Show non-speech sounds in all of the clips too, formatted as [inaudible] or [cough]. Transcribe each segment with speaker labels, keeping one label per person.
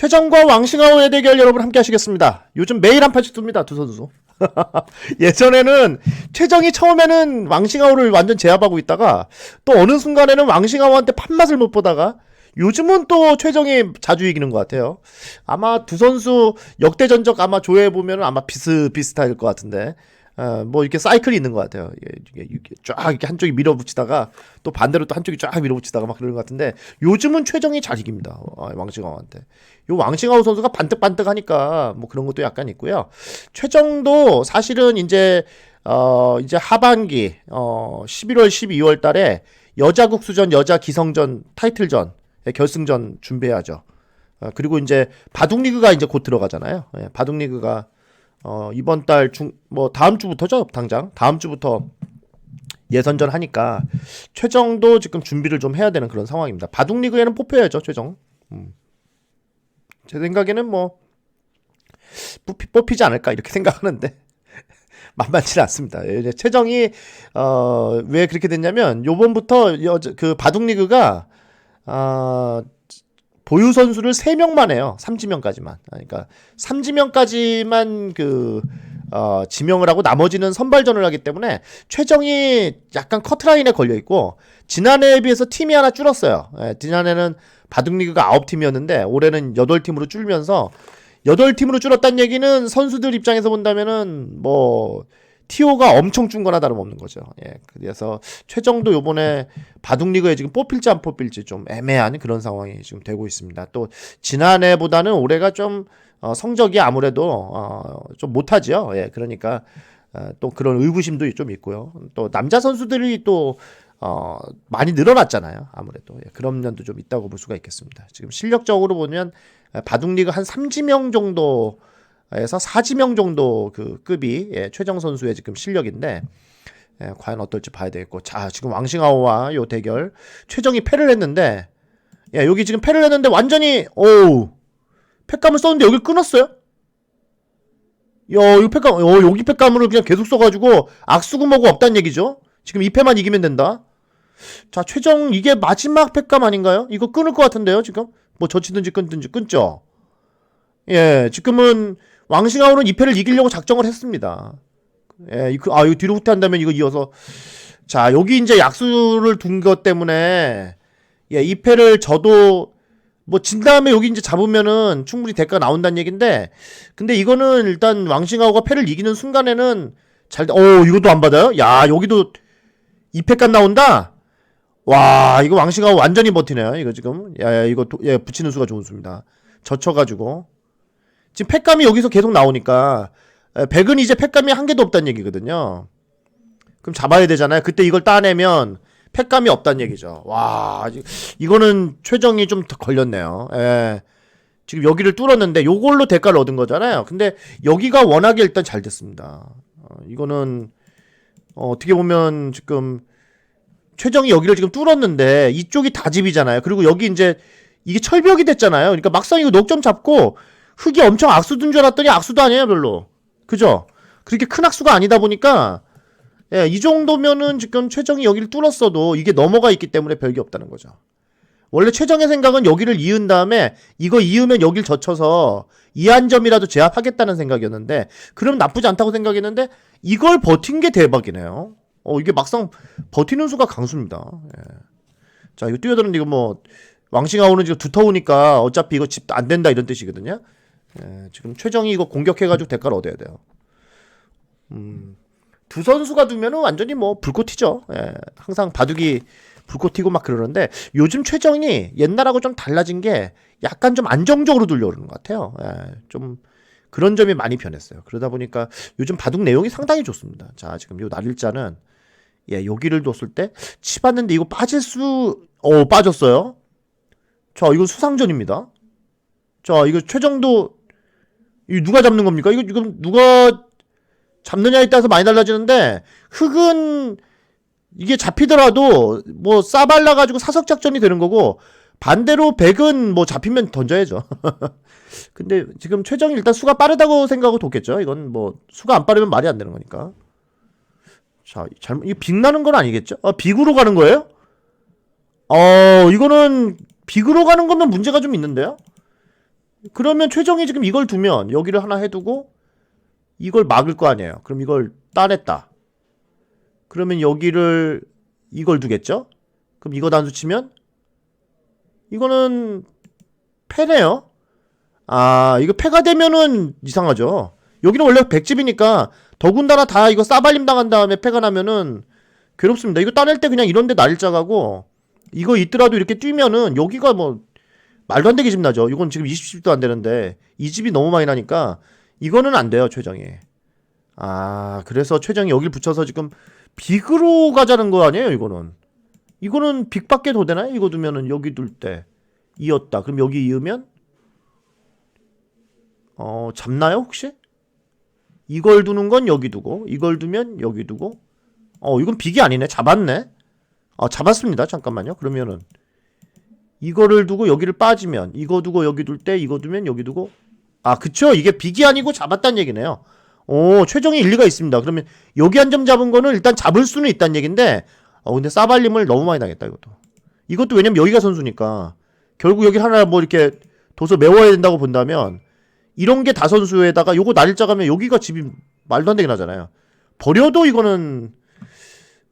Speaker 1: 최정과 왕싱하오의 대결 여러분 함께 하시겠습니다. 요즘 매일 한 판씩 둡니다, 두 선수. [laughs] 예전에는 최정이 처음에는 왕싱하오를 완전 제압하고 있다가 또 어느 순간에는 왕싱하오한테 판맛을 못 보다가 요즘은 또 최정이 자주 이기는 것 같아요. 아마 두 선수 역대 전적 아마 조회해 보면 아마 비슷비슷할 것 같은데 어, 뭐 이렇게 사이클이 있는 것 같아요. 이게, 이게, 쫙 이렇게 한쪽이 밀어붙이다가 또 반대로 또 한쪽이 쫙 밀어붙이다가 막 그러는 것 같은데 요즘은 최정이 잘 이깁니다. 어, 왕싱하오한테. 요 왕싱하오 선수가 반뜩반뜩하니까 뭐 그런 것도 약간 있고요. 최정도 사실은 이제 어 이제 하반기 어 11월 12월 달에 여자 국수전 여자 기성전 타이틀전 예, 결승전 준비해야죠. 어, 그리고 이제 바둑 리그가 이제 곧 들어가잖아요. 예, 바둑 리그가 어, 이번 달 중, 뭐, 다음 주부터죠, 당장. 다음 주부터 예선전 하니까, 최정도 지금 준비를 좀 해야 되는 그런 상황입니다. 바둑리그에는 뽑혀야죠, 최정. 음. 제 생각에는 뭐, 뽑히, 뽑히지 않을까, 이렇게 [laughs] 생각하는데. [laughs] 만만치 않습니다. 예, 이제 최정이, 어, 왜 그렇게 됐냐면, 요번부터 여, 그 바둑리그가, 아, 보유 선수를 3명만 해요. 삼지명까지만. 그러니까 삼지명까지만 그 어, 지명을 하고 나머지는 선발전을 하기 때문에 최정이 약간 커트라인에 걸려 있고 지난해에 비해서 팀이 하나 줄었어요. 예, 지난해는 바둑리그가 9팀이었는데 올해는 8팀으로 줄면서 8팀으로 줄었다는 얘기는 선수들 입장에서 본다면은 뭐 티오가 엄청 준 거나 다름없는 거죠. 예. 그래서 최정도 요번에 바둑리그에 지금 뽑힐지 안 뽑힐지 좀 애매한 그런 상황이 지금 되고 있습니다. 또 지난해보다는 올해가 좀 어, 성적이 아무래도 어, 좀 못하죠. 예. 그러니까 어, 또 그런 의구심도 좀 있고요. 또 남자 선수들이 또 어, 많이 늘어났잖아요. 아무래도 예, 그런 면도 좀 있다고 볼 수가 있겠습니다. 지금 실력적으로 보면 바둑리그 한 3지명 정도 에서 4지명 정도 그 급이 예, 최정 선수의 지금 실력인데 예, 과연 어떨지 봐야 되겠고 자 지금 왕싱하오와 요 대결 최정이 패를 했는데 예, 여기 지금 패를 했는데 완전히 오우 패감을 썼는데 여기 끊었어요? 야, 이 패감, 어, 여기 패감을 그냥 계속 써가지고 악수구모가 없다는 얘기죠. 지금 이 패만 이기면 된다. 자, 최정 이게 마지막 패감 아닌가요? 이거 끊을 것 같은데요, 지금? 뭐 젖히든지 끊든지 끊죠. 예, 지금은 왕싱하오는 2패를 이기려고 작정을 했습니다. 예, 그, 아, 이거 뒤로 후퇴한다면 이거 이어서. 자, 여기 이제 약수를 둔 것 때문에, 예, 2패를 저도, 뭐, 진 다음에 여기 이제 잡으면은 충분히 대가가 나온다는 얘기인데, 근데 이거는 일단 왕싱하오가 패를 이기는 순간에는 잘, 어, 이것도 안 받아요? 야, 여기도 2패까지 나온다? 와, 이거 왕싱하오 완전히 버티네요, 이거 지금. 야, 야 이거, 도, 예, 붙이는 수가 좋은 수입니다. 젖혀가지고. 지금 팩감이 여기서 계속 나오니까 백은 이제 팩감이 한 개도 없다는 얘기거든요. 그럼 잡아야 되잖아요. 그때 이걸 따내면 팩감이 없다는 얘기죠. 와, 이거는 최정이 좀 걸렸네요. 예. 지금 여기를 뚫었는데 요걸로 대가를 얻은 거잖아요. 근데 여기가 워낙에 일단 잘 됐습니다. 어, 이거는 어, 어떻게 보면 지금 최정이 여기를 지금 뚫었는데 이쪽이 다 집이잖아요. 그리고 여기 이제 이게 철벽이 됐잖아요. 그러니까 막상 이거 녹점 잡고 흙이 엄청 악수든 줄 알았더니 악수도 아니에요, 별로. 그죠? 그렇게 큰 악수가 아니다 보니까, 예, 이 정도면은 지금 최정이 여기를 뚫었어도 이게 넘어가 있기 때문에 별게 없다는 거죠. 원래 최정의 생각은 여기를 이은 다음에 이거 이으면 여길 젖혀서 이한점이라도 제압하겠다는 생각이었는데, 그럼 나쁘지 않다고 생각했는데, 이걸 버틴 게 대박이네요. 어, 이게 막상 버티는 수가 강수입니다. 예. 자, 이거 뛰어드는 이거 뭐, 왕싱아오는 지금 두터우니까 어차피 이거 집 안 된다 이런 뜻이거든요. 예, 지금 최정이 이거 공격해가지고 대가를 얻어야 돼요. 음, 두 선수가 두면은 완전히 뭐 불꽃 튀죠. 예, 항상 바둑이 불꽃 튀고 막 그러는데 요즘 최정이 옛날하고 좀 달라진 게 약간 좀 안정적으로 그러는 것 같아요. 예, 좀 그런 점이 많이 변했어요. 그러다 보니까 요즘 바둑 내용이 상당히 좋습니다. 자, 지금 요 날일자는 예, 여기를 뒀을 때 치봤는데 이거 빠질 수, 어, 빠졌어요. 자, 이거 수상전입니다. 자, 이거 최정도 이 누가 잡는 겁니까? 이거 지금 누가 잡느냐에 따라서 많이 달라지는데 흙은 이게 잡히더라도 뭐 싸발라 가지고 사석 작전이 되는 거고 반대로 백은 뭐 잡히면 던져야죠. [laughs] 근데 지금 최정이 일단 수가 빠르다고 생각하고 뒀겠죠. 이건 뭐 수가 안 빠르면 말이 안 되는 거니까. 자, 잘못 이게 빅 나는 건 아니겠죠? 아, 빅으로 가는 거예요? 어, 이거는 빅으로 가는 거면 문제가 좀 있는데요. 그러면 최정이 지금 이걸 두면 여기를 하나 해두고 이걸 막을 거 아니에요. 그럼 이걸 따냈다. 그러면 여기를 이걸 두겠죠? 그럼 이거 단수 치면 이거는 패네요. 아 이거 패가 되면은 이상하죠. 여기는 원래 백집이니까 더군다나 다 이거 싸발림 당한 다음에 패가 나면은 괴롭습니다. 이거 따낼 때 그냥 이런데 날짜 가고 이거 있더라도 이렇게 뛰면은 여기가 뭐 말도 안 되게 집 나죠. 이건 지금 20집도 안 되는데 이 집이 너무 많이 나니까 이거는 안 돼요 최정이. 아 그래서 최정이 여길 붙여서 지금 빅으로 가자는 거 아니에요 이거는. 이거는 빅밖에 더 되나요? 이거 두면은 여기 둘 때 이었다. 그럼 여기 이으면 어 잡나요 혹시? 이걸 두는 건 여기 두고 이걸 두면 여기 두고 어 이건 빅이 아니네 잡았네. 어 잡았습니다. 잠깐만요. 그러면은 이거를 두고 여기를 빠지면 이거 두고 여기 둘 때 이거 두면 여기 두고. 아 그쵸? 이게 빅이 아니고 잡았다는 얘기네요. 오 최종의 일리가 있습니다. 그러면 여기 한 점 잡은 거는 일단 잡을 수는 있다는 얘긴데 어 근데 싸발림을 너무 많이 당했다 이것도. 이것도 왜냐면 여기가 선수니까. 결국 여기 하나 뭐 이렇게 둬서 메워야 된다고 본다면 이런 게 다 선수에다가 요거 날짜 가면 여기가 집이 말도 안 되게 나잖아요. 버려도 이거는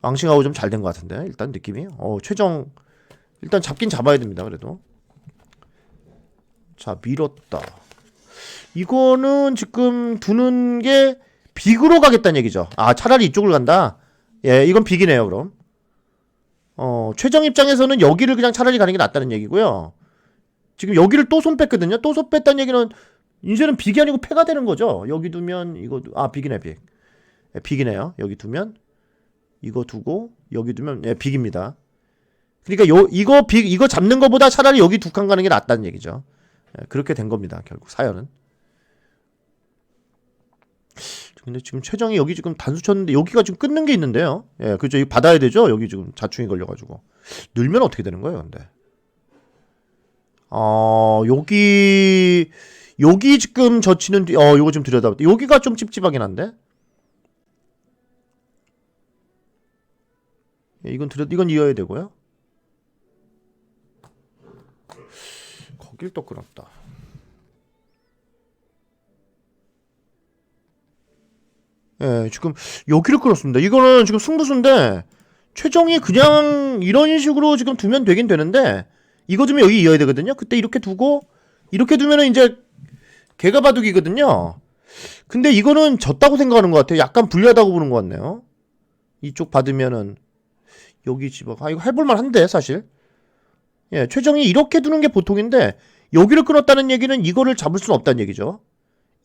Speaker 1: 앙싱하고 좀 잘 된 것 같은데 일단 느낌이. 어 최정 일단 잡긴 잡아야 됩니다. 그래도 자 밀었다. 이거는 지금 두는 게 빅으로 가겠다는 얘기죠. 아 차라리 이쪽을 간다. 예, 이건 빅이네요. 그럼 어 최정 입장에서는 여기를 그냥 차라리 가는 게 낫다는 얘기고요. 지금 여기를 또 손 뺐거든요. 또 손 뺐다는 얘기는 이제는 빅이 아니고 패가 되는 거죠. 여기 두면 이거 두- 아 빅이네 빅. 예, 빅이네요. 여기 두면 이거 두고 여기 두면 예, 빅입니다. 그러니까 요 이거 빅 이거 잡는 것보다 차라리 여기 두 칸 가는 게 낫다는 얘기죠. 예, 그렇게 된 겁니다. 결국 사연은. 근데 지금 최정이 여기 지금 단수 쳤는데 여기가 지금 끊는 게 있는데요. 예, 그죠. 이거 받아야 되죠. 여기 지금 자충이 걸려가지고 늘면 어떻게 되는 거예요, 근데? 어 여기 여기 지금 젖히는 뒤- 어 요거 좀 들여다봤다. 여기가 좀 찝찝하긴 한데. 예, 이건 들여 이건 이어야 되고요. 거 길또 끊었다. 예, 지금 여기를 끊었습니다. 이거는 지금 승부수인데 최정이 그냥 이런 식으로 지금 두면 되긴 되는데 이거 두면 여기 이어야 되거든요. 그때 이렇게 두고 이렇게 두면은 이제 개가 바둑이거든요. 근데 이거는 졌다고 생각하는 것 같아요. 약간 불리하다고 보는 것 같네요. 이쪽 받으면은 여기 집어. 아 이거 해볼만 한데 사실. 예, 최정이 이렇게 두는 게 보통인데 여기를 끊었다는 얘기는 이거를 잡을 수는 없다는 얘기죠.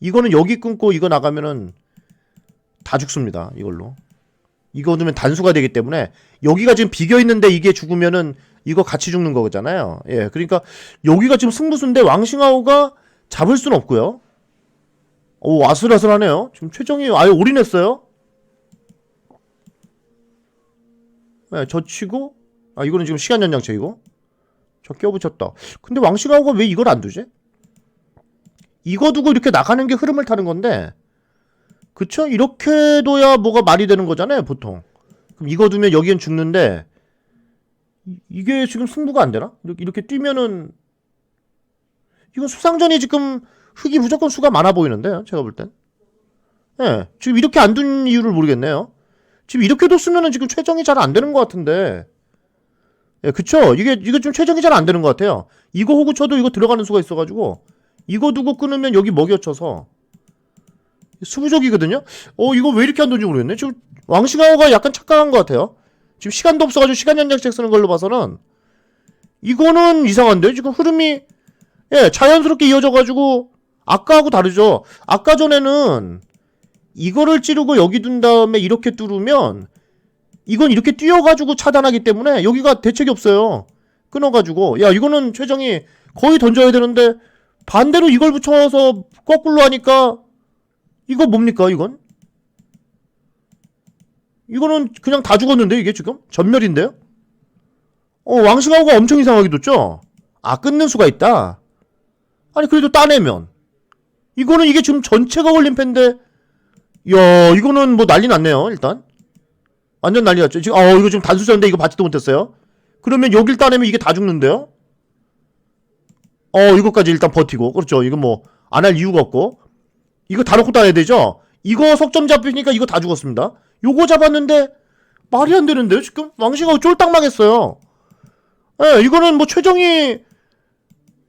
Speaker 1: 이거는 여기 끊고 이거 나가면은 다 죽습니다. 이걸로. 이거 두면 단수가 되기 때문에 여기가 지금 비겨 있는데 이게 죽으면은 이거 같이 죽는 거잖아요. 예, 그러니까 여기가 지금 승부수인데 왕싱하오가 잡을 수는 없고요. 오 아슬아슬하네요. 지금 최정이 아예 올인했어요. 네, 저 치고 아 이거는 지금 시간 연장체이고 저 껴붙였다. 근데 왕싱하오가 왜 이걸 안 두지? 이거 두고 이렇게 나가는 게 흐름을 타는 건데 그쵸? 이렇게 둬야 뭐가 말이 되는 거잖아요 보통 그럼 이거 두면 여기엔 죽는데 이- 이게 지금 승부가 안 되나? 이렇게, 이렇게 뛰면은 이건 수상전이 지금 흙이 무조건 수가 많아 보이는데요 제가 볼땐 예, 지금 이렇게 안 둔 이유를 모르겠네요 지금 이렇게 뒀으면은 지금 최정이 잘 안 되는 것 같은데 예, 그쵸? 이게 이게 좀 최정이 잘 안 되는 것 같아요 이거 호구 쳐도 이거 들어가는 수가 있어가지고 이거 두고 끊으면 여기 먹여쳐서 수부족이거든요. 어 이거 왜 이렇게 안 돈지 모르겠네. 지금 왕싱하오가 약간 착각한 것 같아요. 지금 시간도 없어가지고 시간 연장책 쓰는 걸로 봐서는 이거는 이상한데 지금 흐름이 예 자연스럽게 이어져가지고 아까하고 다르죠. 아까 전에는 이거를 찌르고 여기 둔 다음에 이렇게 뚫으면 이건 이렇게 뛰어가지고 차단하기 때문에 여기가 대책이 없어요. 끊어가지고 야 이거는 최정이 거의 던져야 되는데 반대로 이걸 붙여서 거꾸로 하니까 이거 뭡니까 이건? 이거는 그냥 다 죽었는데 이게 지금 전멸인데요? 어 왕싱하고가 엄청 이상하게 뒀죠? 아 끊는 수가 있다. 아니 그래도 따내면 이거는 이게 지금 전체가 걸린 팬데 야 이거는 뭐 난리 났네요 일단 완전 난리 났죠 지금 어 이거 지금 단수전인데 이거 받지도 못했어요 그러면 여길 따내면 이게 다 죽는데요 어, 이거까지 일단 버티고. 그렇죠. 이거 뭐, 안 할 이유가 없고. 이거 다 놓고 따야 되죠? 이거 석점 잡히니까 이거 다 죽었습니다. 요거 잡았는데, 말이 안 되는데요, 지금? 왕싱하고 쫄딱 망했어요. 예, 이거는 뭐 최정이,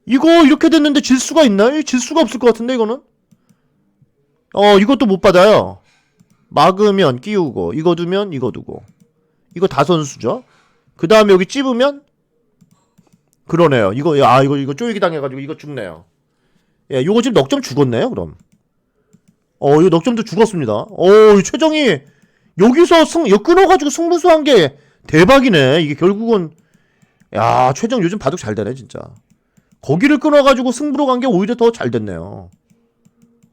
Speaker 1: 이거 이렇게 됐는데 질 수가 있나요? 질 수가 없을 것 같은데, 이거는? 어, 이것도 못 받아요. 막으면 끼우고, 이거 두면 이거 두고. 이거 다 선수죠? 그 다음에 여기 찝으면, 그러네요. 이거, 아, 이거, 이거 쪼이기 당해가지고 이거 죽네요. 예, 요거 지금 넉점 죽었네요, 그럼. 어, 이거 넉점도 죽었습니다. 어, 이 최정이 여기서 승, 이거 끊어가지고 승부수한 게 대박이네. 이게 결국은, 야, 최정 요즘 바둑 잘 되네, 진짜. 거기를 끊어가지고 승부로 간 게 오히려 더 잘 됐네요.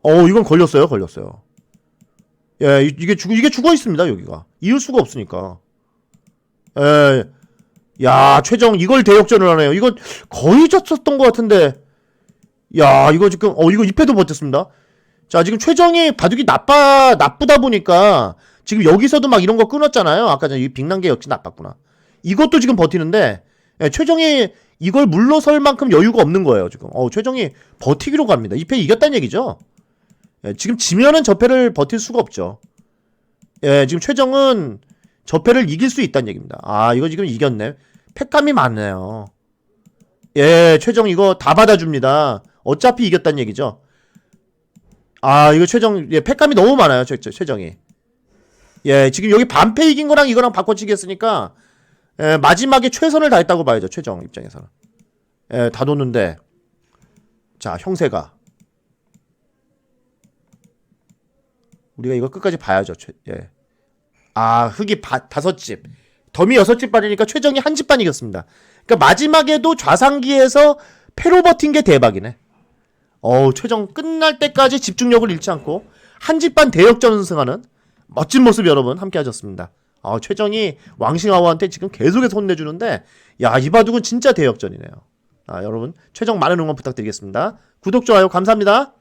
Speaker 1: 어, 이건 걸렸어요, 걸렸어요. 예, 이- 이게 죽, 이게 죽어 있습니다, 여기가. 이을 수가 없으니까. 예, 야, 최정 이걸 대역전을 하네요. 이건 거의 졌었던 것 같은데. 야, 이거 지금, 어, 이거 2패도 버텼습니다. 자, 지금 최정이 바둑이 나빠, 나쁘다 보니까 지금 여기서도 막 이런 거 끊었잖아요. 아까 전에 이 빅난게 역시 나빴구나. 이것도 지금 버티는데, 예, 최정이 이걸 물러설 만큼 여유가 없는 거예요, 지금. 어, 최정이 버티기로 갑니다. 2패 이겼다는 얘기죠. 예, 지금 지면은 저 패를 버틸 수가 없죠. 예, 지금 최정은 저 패를 이길 수 있다는 얘기입니다. 아, 이거 지금 이겼네. 패감이 많네요. 예, 최정 이거 다 받아줍니다. 어차피 이겼다는 얘기죠. 아, 이거 최정, 예, 패감이 너무 많아요, 최, 최, 최정이. 예, 지금 여기 반패 이긴 거랑 이거랑 바꿔치기 했으니까, 예, 마지막에 최선을 다했다고 봐야죠, 최정 입장에서는. 예, 다 놓는데, 자, 형세가. 우리가 이거 끝까지 봐야죠, 최, 예. 아, 흑이 바, 다섯 집. 덤이 여섯 집 반이니까 최정이 한 집 반 이겼습니다. 그러니까 마지막에도 좌상기에서 패로 버틴 게 대박이네. 어우, 최정 끝날 때까지 집중력을 잃지 않고 한 집 반 대역전 승하는 멋진 모습 여러분 함께 하셨습니다. 아, 최정이 왕싱하오한테 지금 계속해서 혼내주는데, 야, 이 바둑은 진짜 대역전이네요. 아, 여러분, 최정 많은 응원 부탁드리겠습니다. 구독, 좋아요, 감사합니다.